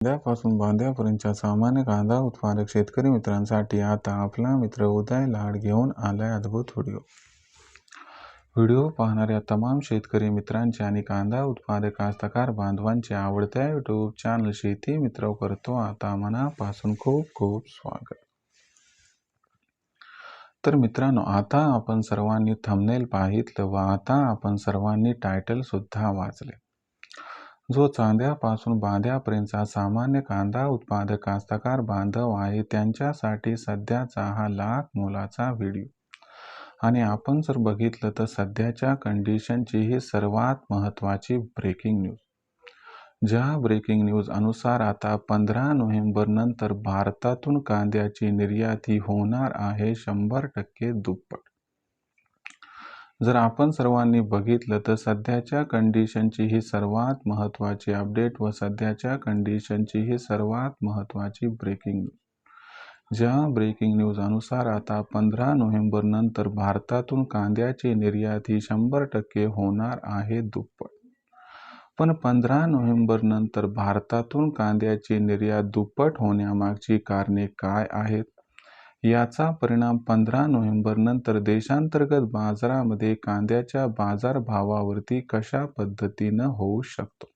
कांद्यापासून बांध्यापर्यंतच्या सामान्य कांदा उत्पादक शेतकरी मित्रांसाठी आता आपला मित्र उदय लाड घेऊन आलाय अद्भुत व्हिडिओ. व्हिडिओ पाहणाऱ्या तमाम शेतकरी मित्रांचे आणि कांदा उत्पादक कास्तकार बांधवांचे आवडत्या यूट्यूब चॅनल शेती मित्र करतो आता मनापासून खूप खूप स्वागत. तर मित्रांनो आता आपण सर्वांनी थंबनेल पाहितलं व आता आपण सर्वांनी टायटल सुद्धा वाचले. जो चांद्यापासून बांध्यापर्यंतचा सामान्य कांदा उत्पादक कास्तकार बांधव आहे त्यांच्यासाठी सध्याचा हा लाख मोलाचा व्हिडिओ. आणि आपण जर बघितलं तर सध्याच्या कंडिशनची ही सर्वात महत्त्वाची ब्रेकिंग न्यूज ज्या ब्रेकिंग न्यूज अनुसार आता पंधरा नोव्हेंबर नंतर भारतातून कांद्याची निर्यात ही होणार आहे शंभर टक्के दुप्पट. जर आपण सर्वांनी बघितलं तर सध्याच्या कंडिशनची ही सर्वात महत्त्वाची अपडेट व सध्याच्या कंडिशनची ही सर्वात महत्त्वाची ब्रेकिंग न्यूज ज्या ब्रेकिंग न्यूजानुसार आता पंधरा नोव्हेंबर नंतर भारतातून कांद्याची निर्यात ही शंभर टक्के होणार आहे दुप्पट. पण पंधरा नोव्हेंबर नंतर भारतातून कांद्याची निर्यात दुप्पट होण्यामागची कारणे काय आहेत? याचा परिणाम पंधरा नोव्हेंबर नंतर देशांतर्गत बाजारामध्ये कांद्याच्या बाजारभावावरती कशा पद्धतीनं होऊ शकतो?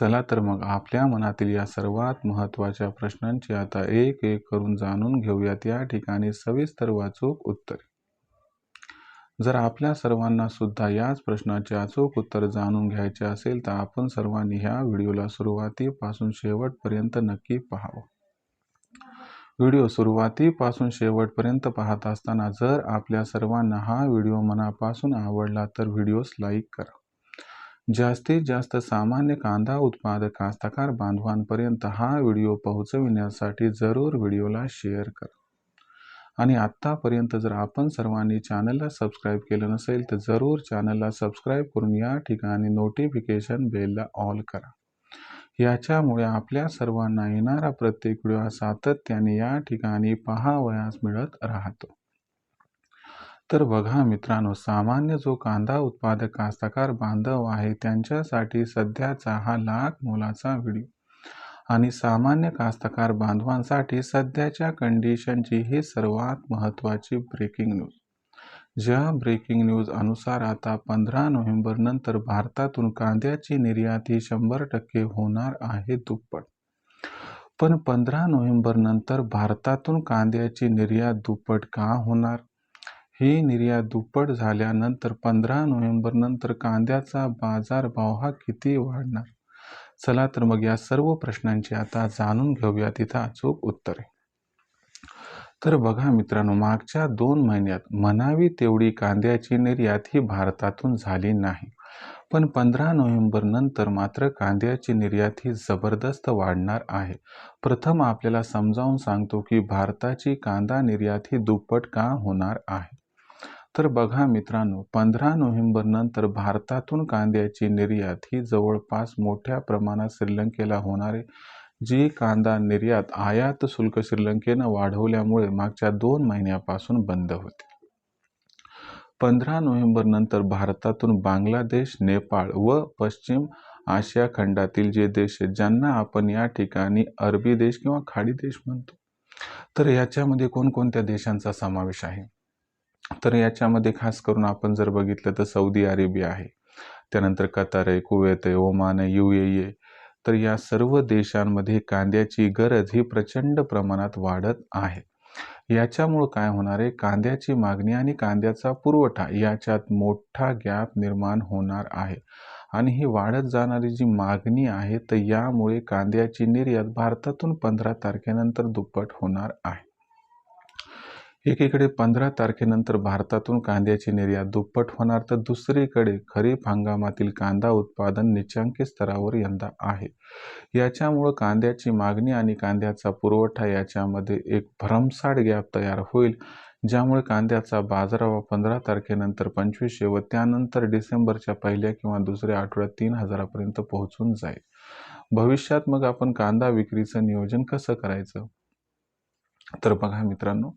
चला तर मग आपल्या मनातील या सर्वात महत्त्वाच्या प्रश्नांची आता एक एक करून जाणून घेऊयात. या ठिकाणी सविस्तर वाचूक उत्तर. जर आपल्या सर्वांना सुद्धा याच प्रश्नाचे अचूक उत्तर जाणून घ्यायचे असेल तर आपण सर्वांनी ह्या व्हिडिओला सुरुवातीपासून शेवटपर्यंत नक्की पाहावं. व्हिडिओ सुरुवातीपासून शेवटपर्यंत पाहत असताना जर आपल्या सर्वांना हा व्हिडिओ मनापासून आवडला तर व्हिडिओस लाईक करा. जास्तीत जास्त सामान्य कांदा उत्पादक कास्तकार बांधवांपर्यंत हा व्हिडिओ पोहोचविण्यासाठी जरूर व्हिडिओला शेअर करा. आणि आत्तापर्यंत जर आपण सर्वांनी चॅनलला सबस्क्राईब केलं नसेल तर जरूर चॅनलला सबस्क्राईब करून या ठिकाणी नोटिफिकेशन बेलला ऑल करा. याच्यामुळे आपल्या सर्वांना येणारा प्रत्येक व्हिडिओ सातत्याने या ठिकाणी पहावयास मिळत राहतो. तर बघा मित्रांनो सामान्य जो कांदा उत्पादक कास्तकार बांधव आहे त्यांच्यासाठी सध्याचा हा लाख मोलाचा व्हिडिओ. आणि सामान्य कास्तकार बांधवांसाठी सध्याच्या कंडिशनची ही सर्वात महत्त्वाची ब्रेकिंग न्यूज ज्या ब्रेकिंग न्यूज अनुसार आता पंधरा नोव्हेंबर नंतर भारतातून कांद्याची निर्यात ही शंभर टक्के होणार आहे दुप्पट. पण पंधरा नोव्हेंबर नंतर भारतातून कांद्याची निर्यात दुप्पट का होणार? ही निर्यात दुप्पट झाल्यानंतर पंधरा नोव्हेंबर नंतर कांद्याचा बाजारभाव हा किती वाढणार? चला तर मग या सर्व प्रश्नांची आता जाणून घेऊया. तिथं अचूक उत्तरे. तर बघा मित्रांनो मागच्या दोन महिन्यात म्हणावी तेवढी कांद्याची निर्यात ही भारतातून झाली नाही. पण पंधरा नोव्हेंबर नंतर मात्र कांद्याची निर्यात ही जबरदस्त वाढणार आहे. प्रथम आपल्याला समजावून सांगतो की भारताची कांदा निर्यात ही दुप्पट का होणार आहे? तर बघा मित्रांनो पंधरा नोव्हेंबर नंतर भारतातून कांद्याची निर्यात ही जवळपास मोठ्या प्रमाणात श्रीलंकेला होणारे जी कांदा निर्यात आयात शुल्क श्रीलंकेनं वाढवल्यामुळे मागच्या दोन महिन्यापासून बंद होते. पंधरा नोव्हेंबर नंतर भारतातून बांगलादेश नेपाळ व पश्चिम आशिया खंडातील जे देश आहेत ज्यांना आपण या ठिकाणी अरबी देश किंवा खाडी देश म्हणतो तर याच्यामध्ये कोणकोणत्या देशांचा समावेश आहे? तर याच्यामध्ये खास करून आपण जर बघितलं तर सौदी अरेबिया आहे त्यानंतर कतार आहे कुवेत आहे ओमान आहे यू ए तर या सर्व देशांमध्ये कांद्याची गरज ही प्रचंड प्रमाणात वाढत आहे. याच्यामुळं काय होणार आहे? कांद्याची मागणी आणि कांद्याचा पुरवठा याच्यात मोठा गॅप निर्माण होणार आहे. आणि ही वाढत जाणारी जी मागणी आहे तर यामुळे कांद्याची निर्यात भारतातून पंधरा तारखेनंतर दुप्पट होणार आहे. एकीकडे पंधरा तारखेनंतर भारतातून कांद्याची निर्यात दुप्पट होणार तर दुसरीकडे खरीप हंगामातील कांदा उत्पादन निचांकी स्तरावर यंदा आहे. याच्यामुळं कांद्याची मागणी आणि कांद्याचा पुरवठा याच्यामध्ये एक भरमसाठ गॅप तयार होईल ज्यामुळे कांद्याचा बाजारभाव पंधरा तारखेनंतर पंचवीसशे व त्यानंतर डिसेंबरच्या पहिल्या किंवा दुसऱ्या आठवड्यात तीन हजारापर्यंत पोहोचून जाईल. भविष्यात मग आपण कांदा विक्रीचं नियोजन कसं करायचं? तर बघा मित्रांनो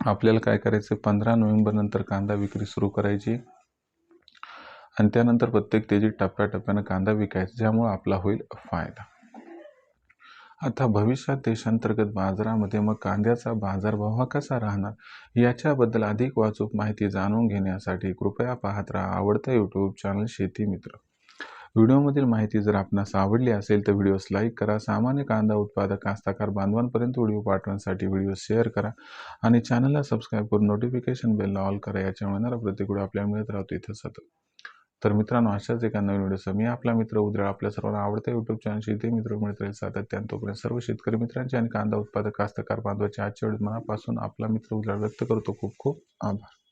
आपल्याला काय करायचं पंधरा नोव्हेंबरनंतर कांदा विक्री सुरू करायची. आणि त्यानंतर प्रत्येक तेजी टप्प्याटप्प्यानं कांदा विकायचा ज्यामुळे आपला होईल फायदा. आता भविष्यात देशांतर्गत बाजारामध्ये मग कांद्याचा बाजारभाव हा कसा राहणार? याच्याबद्दल अधिक वाचूक माहिती जाणून घेण्यासाठी कृपया पाहत राहा आवडतं यूट्यूब चॅनल शेती मित्र. व्हिडिओमधील माहिती जर आपणास आवडली असेल तर व्हिडिओस लाईक करा सामान्य कांदा उत्पादक कास्ताकार बांधवांपर्यंत व्हिडिओ पाठवण्यासाठी व्हिडिओ शेअर करा आणि चॅनलला सबस्क्राईब करून नोटिफिकेशन बेलला ऑल करा याच्यामुळे येणारा प्रत्येक व्हिडिओ आपल्याला मिळत राहतो इथं सतत. तर मित्रांनो अशाच एका नवीन व्हिडिओसह मी आपला मित्र उद्रा आपल्या सर्वांना आवडत्या युट्यूब चॅनलशी ते मित्र मिळत राहील सातत्यानं. तोपर्यंत सर्व शेतकरी मित्रांचे आणि कांदा उत्पादक कास्तकार बांधवाचे आजच्या व्हिडिओ मनापासून आपला मित्र उद्रा व्यक्त करतो. खूप खूप आभार.